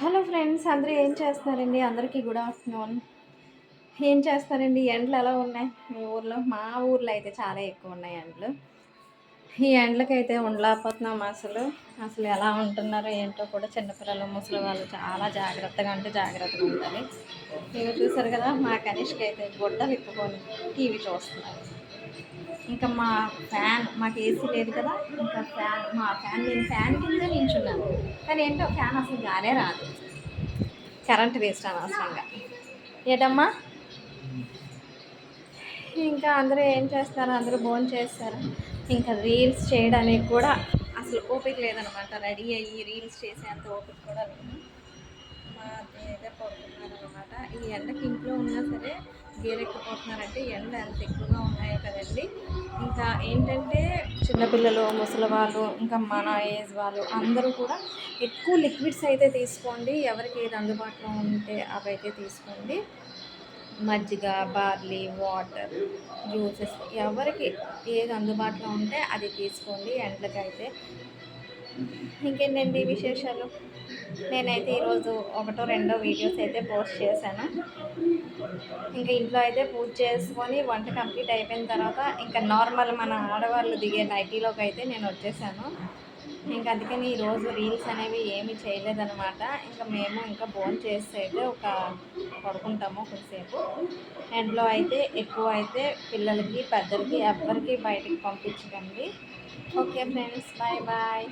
Hello friends అందరూ ఏం చేస్తున్నారండి? అందరికీ గుడ్ ఆఫ్టర్నూన్ ఏం చేస్తారండి ఎండలు ఎలా ఉన్నాయి మీ ఊర్లో? మా ఊర్లో అయితే చాలా ఎక్కువ ఉన్నాయి ఎండలు. ఈ ఎండలకైతే ఉండలేకపోతున్నాం అసలు. అసలు ఎలా ఉంటున్నారో ఏంటో కూడా చిన్నపిల్లలు ముసలి వాళ్ళు చాలా జాగ్రత్తగా అంటే జాగ్రత్తగా ఉండాలి. మీరు చూసారు కదా మా కనిష్కి అయితే గుడ్డలు ఇప్పుకొని టీవీ చూస్తున్నారు. ఇంకా మా ఫ్యాన్ మాకు ఏసీ లేదు కదా. ఇంకా ఫ్యాన్ మా ఫ్యాన్ నేను ఫ్యాన్ కింద నించున్నాను కానీ ఏంటో ఫ్యాన్ అసలు గానే రాదు. కరెంట్ వేస్ట్ అనవసరంగా. ఏటమ్మా? ఇంకా అందరూ ఏం చేస్తారు? అందరూ భోజనం చేస్తారు. ఇంకా రీల్స్ చేయడానికి కూడా అసలు ఓపిక లేదనమాట. రెడీ అయ్యి రీల్స్ చేసేంత ఓపిక కూడా లేదు. మా అత్తయ్య పడుతున్నారనమాట ఈ ఎండకి ఇంట్లో ఉన్నా సరే గేరెక్కిపోతున్నారంటే ఎండ ఎంత ఎక్కువగా ఉన్నాయో కదండి. ఇంకా ఏంటంటే చిన్నపిల్లలు ముసలి వాళ్ళు ఇంకా మన ఏజ్ వాళ్ళు అందరూ కూడా ఎక్కువ లిక్విడ్స్ అయితే తీసుకోండి. ఎవరికి ఏది అందుబాటులో ఉంటే అవి అయితే తీసుకోండి. మజ్జిగ బార్లీ వాటర్ జ్యూసెస్ ఎవరికి ఏది అందుబాటులో ఉంటే అది తీసుకోండి. ఎండలకైతే ఇంకేంటండి విశేషాలు? నేనైతే ఈరోజు ఒకటో రెండో వీడియోస్ అయితే పోస్ట్ చేశాను. ఇంకా ఇంట్లో అయితే పూజ చేసుకొని వంట కంప్లీట్ అయిపోయిన తర్వాత ఇంకా నార్మల్ మన ఆడవాళ్ళు దిగే నైటీలోకి అయితే నేను వచ్చేసాను. ఇంకా అందుకని ఈరోజు రీల్స్ అనేవి ఏమీ చేయలేదనమాట ఇంకా మేము ఇంకా బోన్ చేస్తే అయితే ఒక పడుకుంటాము కొద్దిసేపు. ఎండ్లో అయితే ఎక్కువ అయితే పిల్లలకి పెద్దలకి ఎవ్వరికి బయటికి పంపించకండి. Okay friends bye bye